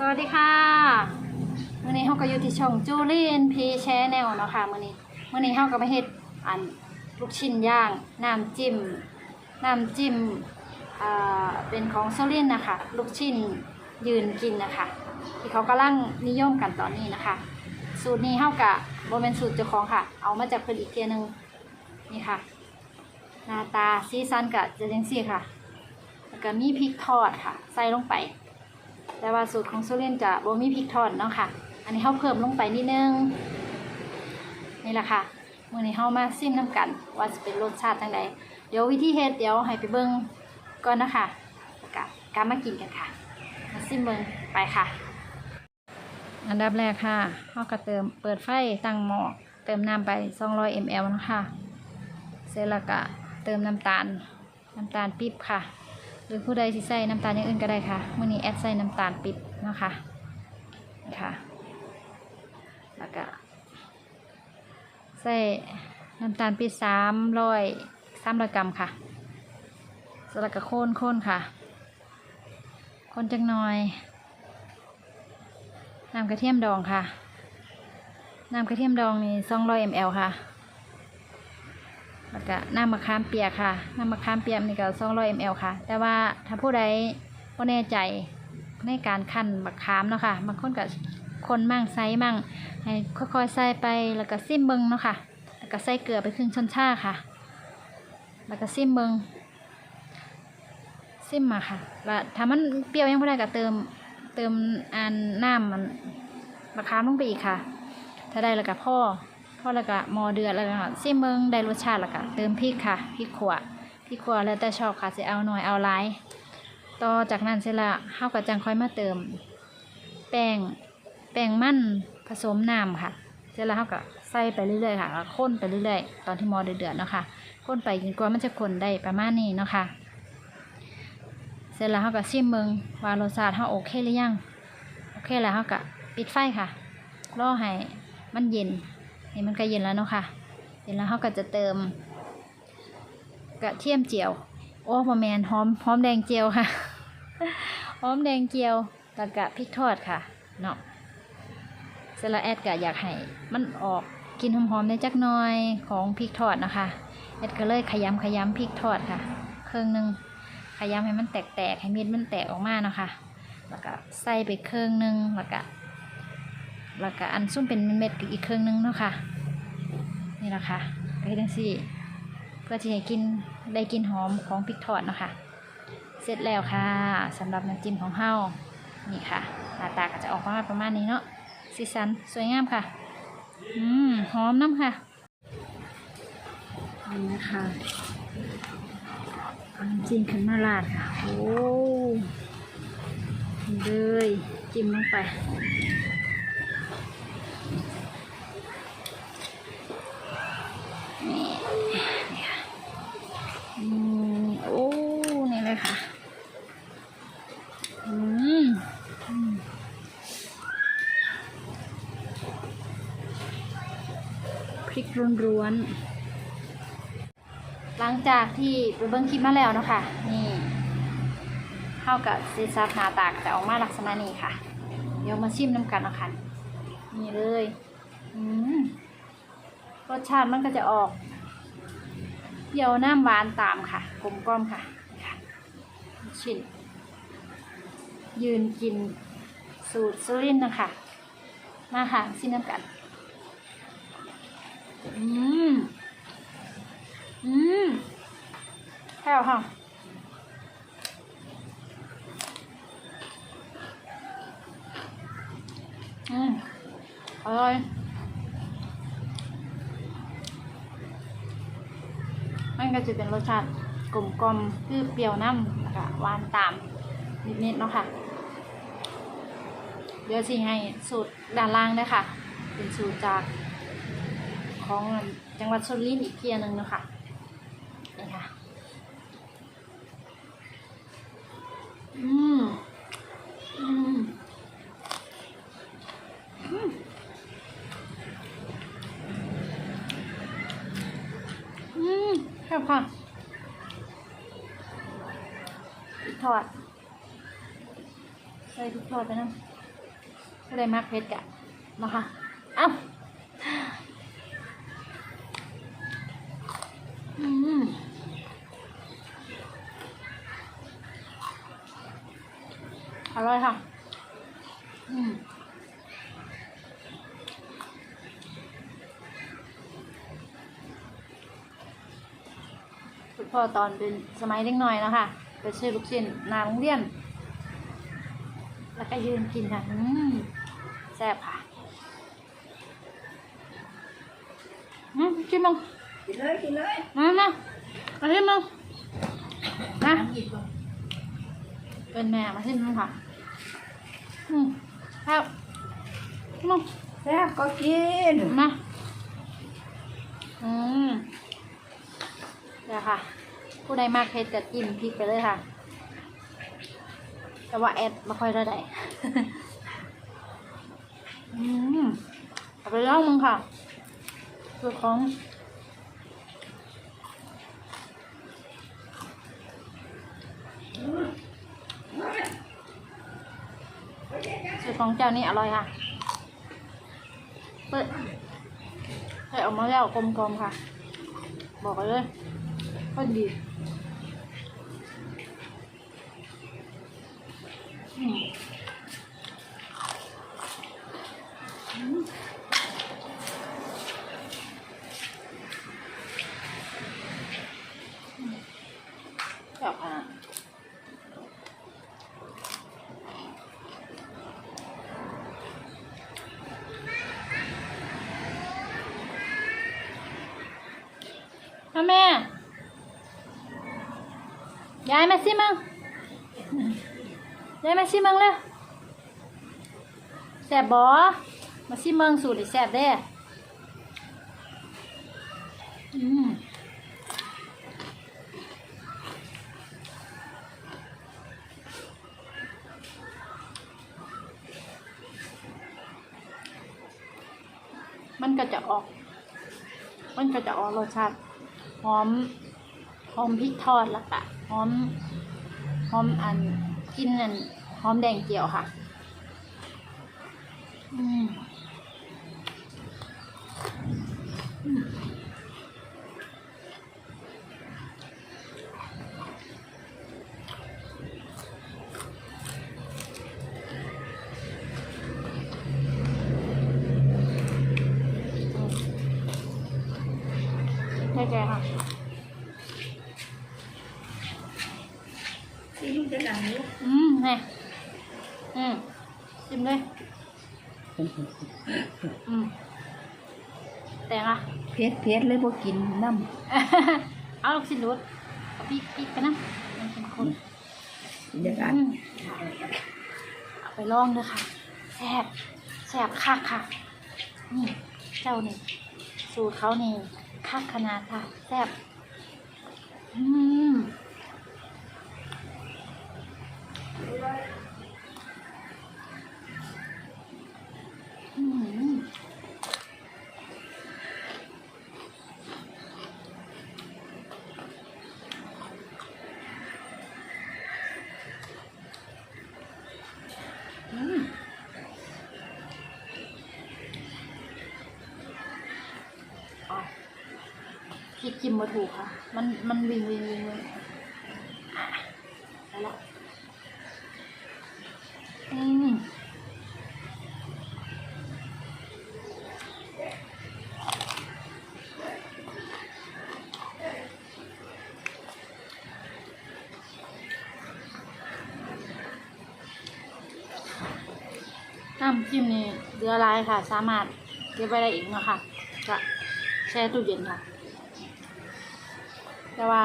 สวัสดีค่ะมื่อนี้เขาก็อยู่ที่ช่องจูเลี่เอ็นพีแชแนลเนาะค่ะมื่อนี้มื่อนี้เขาก็มาเฮ็ดอันลูกชิ้นย่างน้ำจิ้มน้ำจิ้มอ่าเป็นของโซลินนะคะลูกชิ้นยืนกินนะคะที่เขากำลังนิยมกันตอนนี้นะคะ สูตรนี้เขากะโบเป็นสูตรเจ้าของค่ะ เอามาจากเพิ่อนอีกเทียนึงนี่ค่ะหน้าตาสีสันกะจะจังซี่ค่ะแล้วก็มีพริกทอดค่ะ ใส่ลงไป แต่ว่าสูตรของโซเลียนจะบ่มีพริกทอดเนาะค่ะ อันนี้เขาเพิ่มลงไปนิดนึง นี่แหละค่ะมื้อนี้เขามาซิมน้ำกัน ว่าจะเป็นรสชาติจังไดเดี๋ยววิธีเฮ็ดเดี๋ยวให้ไปเบิ่งก่อนนะคะแล้วก็การมากินกันค่ะมาซิมเบิ่งไปค่ะ อันดับแรกค่ะเขาก็เติมเปิดไฟตั้งหม้อเติมน้ำไป 200 ml นะคะเสร็จแล้วก็เติมน้ำตาลน้ำตาลปิ๊บค่ะ หรือผู้ใดที่ใส่น้ำตาลอย่างอื่นก็ได้ค่ะมื่อนี้แอดใส่น้ำตาลปิดนะคะนี่ค่ะแล้วก็ใส่น้ำตาลปิดสามร้อยสามร้อยกรัมค่ะสล้วก็โค่นโค่นค่ะ คนจังหน่อย น้ำกระเทียมดองค่ะ น้ำกระเทียมดองนี่สองร้อยมลค่ะ แล้วก็น้ำมะขามเปียกค่ะ น้ำมะขามเปียกนี่ก็200 ml ค่ะ แต่ว่าถ้าผู้ใดบ่แน่ใจในการคั่นมะขามเนาะค่ะบางคนก็คนมั่งไซมั่งให้ค่อยๆใส่ไปแล้วก็ซิมเบิงเนาะค่ะ แล้วก็ใส่เกลือไปครึ่งช้อนชาค่ะ แล้วก็ซิมเบิงซิมมาค่ะ แล้วถ้ามันเปรี้ยวยังบ่ได้ก็เติมเติมอันน้ำมันมะขามลงไปอีกค่ะ ถ้าได้แล้วก็พ่อ อแล้วก็หมอเดือดแล้วก็ซิมเบิงได้รสชาติแล้วก็เติมพริกค่ะพริกขั่วพริกขั่วแล้วแต่ชอบค่ะจะเอาหน่อยเอาหลายต่อจากนั้นเสร็จและเฮาก็จังค่อยมาเติม แป้งแป้งมันผสมน้ำค่ะ เสร็จแล้วเฮาก็ใส่ไปเรื่อยๆค่ะแล้วข้นไปเรื่อยๆ ตอนที่หมอเดือดๆเนาะค่ะข้นไปจนกว่ามันจะข้นได้ประมาณนี้เนาะค่ะเสร็จแล้วเฮาก็ซิมเบิงว่ารสชาติเฮาโอเคหรือยัง โอเคแล้วเฮาก็ปิดไฟค่ะ รอให้มันเย็น นี่มันก็เย็นแล้วเนาะค่ะเย็นแล้วเขาก็จะเติม กระเทียมเจียว โอ้บะแมนหอมหอมแดงเจียวค่ะหอมแดงเจียวแล้วก็พริกทอดค่ะเนาะเสร็จแล้วแอดก็อยากให้มันออกกินหอมๆในจักหน่อยของพริกทอดนะคะแอดก็เลยขยำขยำพริกทอดค่ะ เครื่องหนึงขยำให้มันแตกๆให้เม็ดมันแตกออกมาเนาะค่ะแล้วก็ใส่ไปเครื่องหนึงแล้วก็ แล้วก็อันซุ่มเป็นเม็ดอีกเครื่องนึงเนาะค่ะ นี่แหละค่ะก็เฮ็ดจังซี่เพื่อที่ให้กินได้กินหอมของพริกทอดเนาะค่ะ เสร็จแล้วค่ะสำหรับน้ำจิ้มของเฮานี่ค่ะหน้าตาก็จะออกมาประมาณนี้เนาะสีสันสวยงามค่ะ อืมหอมน้ำค่ะนี่นะคะน้ำจิ้มขึ้นมาราดค่ะ โอ้เลยจิ้มลงไป ร้วนหลังจากที่ไปเบิ้งคลิปมาแล้วเนาะค่ะ นี่เข้ากับซีซับนาตากจะออกมาลักษณะนี้ค่ะ เดี๋ยวมาชิมน้ำกันเนาะค่ะนี่เลยอืมรสชาติมันก็จะออกเปรี้ยวน้ำหวานตามค่ะ กลมกล่อมค่ะค่ะชิ้นยืนกินสูตรสุรินนะคะมาค่ะชิ้นน้ำกัน อืม อืมแค่ค่ะอืมอร่อยมันก็จะเป็นรสชาติกลมกลอมคือเปรี้ยวน้ำแล้วก็หวานตามนิดๆเนาะค่ะ เดี๋ยวสิให้สูตรด้านล่างด้วยค่ะ เป็นสูตรจาก ของจังหวัดสุรินทร์อีกเทียหนึ่งนะคะนี่ค่ะอืมอืมอืมอืมแซ่บค่ะพริกทอดใส่พริกทอดไปนะอะไรมากเพชรกะนะคะ เอ้า อืม อร่อยค่ะ อืม คุณ พ่อตอนเป็นสมัยเล็กน้อยแล้วค่ะไปซื้อลูกชิ้นหนาโรงเรียน แล้วก็ยืนกินค่ะอืมแซ่บค่ะอืมกินมั้งกินเลยกินเลยมามามาชิมมั้งนะกินก่อนเป็นแม่มาชิมมั้งค่ะอืมครับมั้งแซ่บก็กินมาอืมเดี๋ยวค่ะ ผู้ใดมากเผ็ดจะจิ้มพริกไปเลยค่ะ แต่ว่าแอดไม่ค่อยได้ไดอืมเอาไปลองมึงค่ะสูตรของสูตรของเจ้านี่อร่อยค่ะ เปิดใส่ออกมาแล้วกลมๆค่ะ บอกเลยก็ดี อืมอืมแบบ อะพ่อแม่ยายมาสิมมาสิมึงเร็วแสบบอมาสิมึงสูตรแสบเด้อืมมันก็จะออก มันก็จะออกรสชาติหอม หอมพริกทอดล้วก็หอม หอมอันกินอัน หอมแดงเจียวค่ะอืมอืมได้ใจค่ะที่ลูกจะหลังลูกอืมไง อืมชิมเลย อืมแต่งอะ เผ็ดเผ็ดเลยพวกกินน้เอาลูกชิ้นรูดเอาพริกพริกไปนะมันเป็นคนำอย่างนั้นอืมเอาไปลองเลยค่ะแซ่บแซ่บคักค่ะอืมเจ้านี่ สูตรเขานี่คักขนาดค่ะแซ่บอืม คิดกินมาถูกค่ะ มันมันวิงวิงวิงวิงอะไปละอืมน้ำจิ้มนี่เรือลายค่ะ สามารถเก็บไว้ได้อีกเนาะค่ะก็แช่ตู้เย็นค่ะ แต่ว่า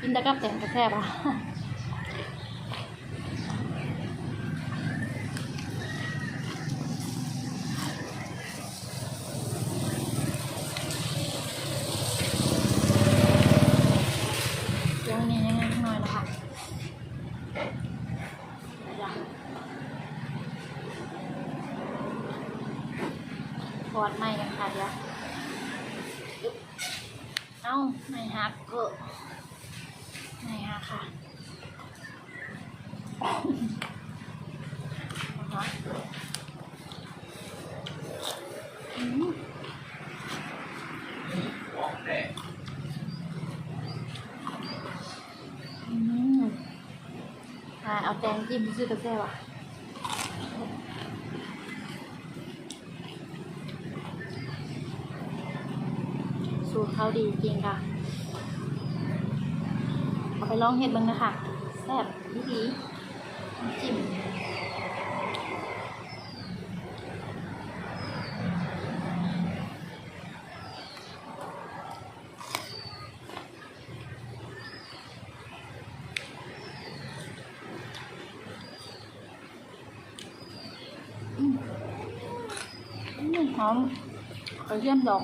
กินตะกับแตงกระแทบอะ ยังนี่ยังไงหน่อยนะคะเดี๋ยว ถอดไม่กันค่ะเดี๋ยวเอ้าไม่หักเกอะไม่หักค่ะอืมอ่าเอาแตงจิ้มซื้อกาแฟว่ะ สู ตรเขาดีจริงค่ะ เอาไปลองเห็ดบ้างนะคะแซ่บดีดีจิ้มอืมอืมหอมกระเทียมดอง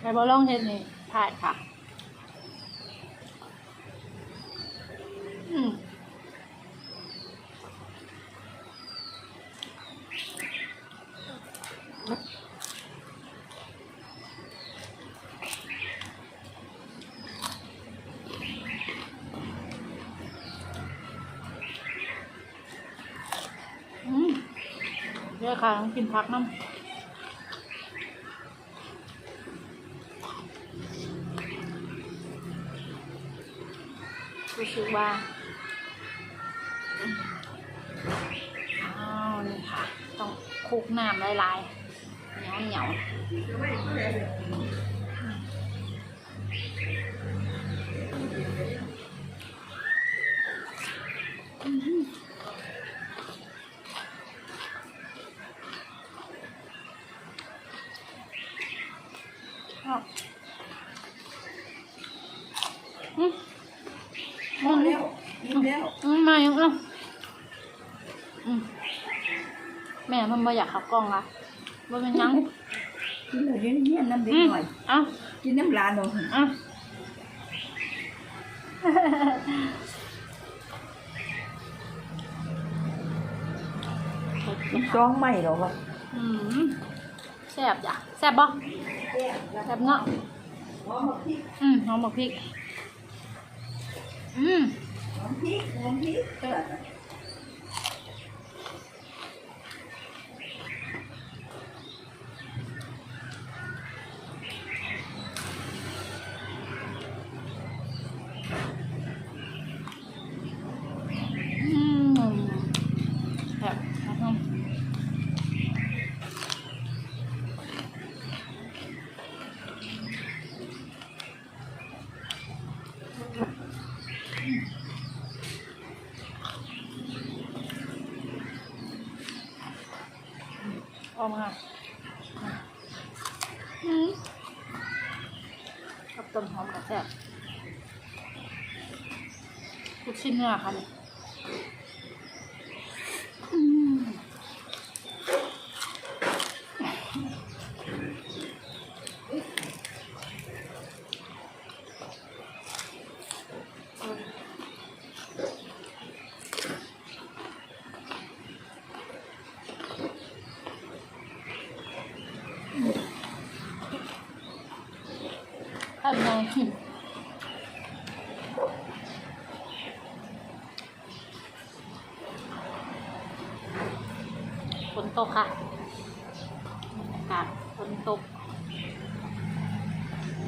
ไปบอลลองเทนนี่ผ่านค่ะอืมอืมเยอะค่ะต้องกินพักน้ำ สึกว่าอ้าวนี่ค่ะ ต้องคลุกน้ำลายๆเหนียวเหนียวชอบอืม พอแล้วกิน แล้วอืมมายังเอ้าอืมแม่มันบ่อยากขับกล้องละบ่เป็นหยังกินเลยเย็นๆน้ำเด็กอืมหน่อย เอ้ากินน้ำลานลงเอ้ามันจ้องไม่หรอกวะอืมแซ่บจ้ะแซ่บบ่แซ่บเนาะหอมพริกอืมหอมบักพริก อืม Không biết. ออกมาอืมกับต้นหอมกับแซ่บลูกชิ้นเนื้อค่ะ ทำไงฝนตกค่ะอากาศฝนตก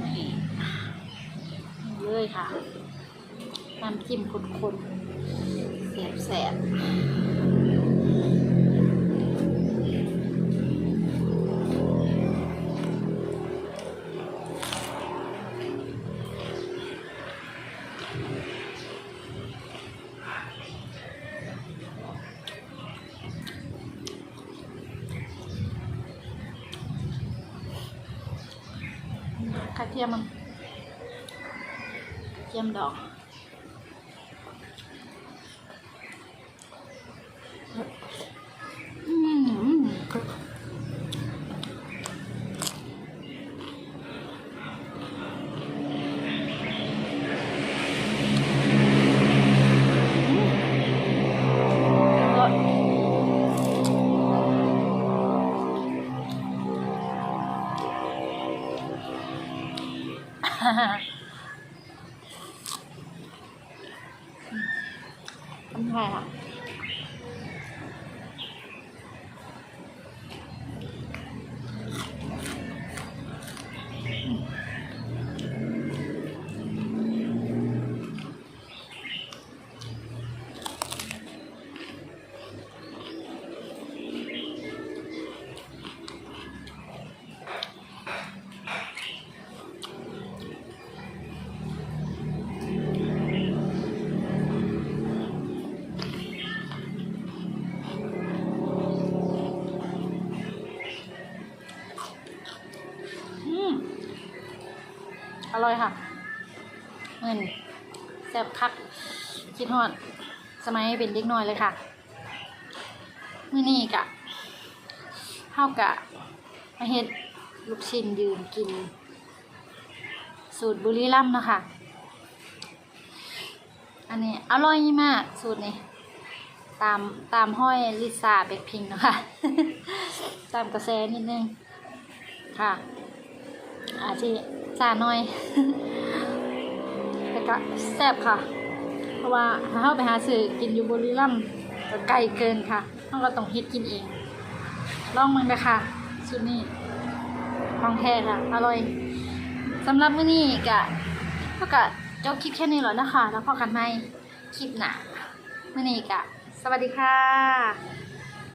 นี่เลยค่ะน้ำจิ้มข้นๆแสบๆกระเทียมมัน กร ทำไร่อยค่ะเงินแซ่บคักคิดฮอดสมัยเป็นเด็กน้อยเลยค่ะมื้อนี้กะเฮากะมาเฮ็ดลูกชิ้นยืนกิน สูตรบุรีรัมย์นะคะอันนี้อร่อยมากสูตรนี้ตามตามห้อยลิซ่าเบคพิงค์นะคะตามกระแสนิดนึงค่ะอาจจะจาหน่อยแต่ก็แซ่บค่ะ เพราะว่าถ้าเข้าไปหาซื้อกินอยู่บุรีรัมย์ก็ไกลเกินค่ะต้องก็ต้องเฮ็ดกินเอง ลองมันเลยค่ะสุดนี้ของแท้ค่ะ อร่อยสำหรับมื้อนี้ก็ก็กะจบคลิปแค่นี้แล้วนะคะ แล้วพอกันใหม่คลิปหน้ามื้อนี้ก็สวัสดีค่ะ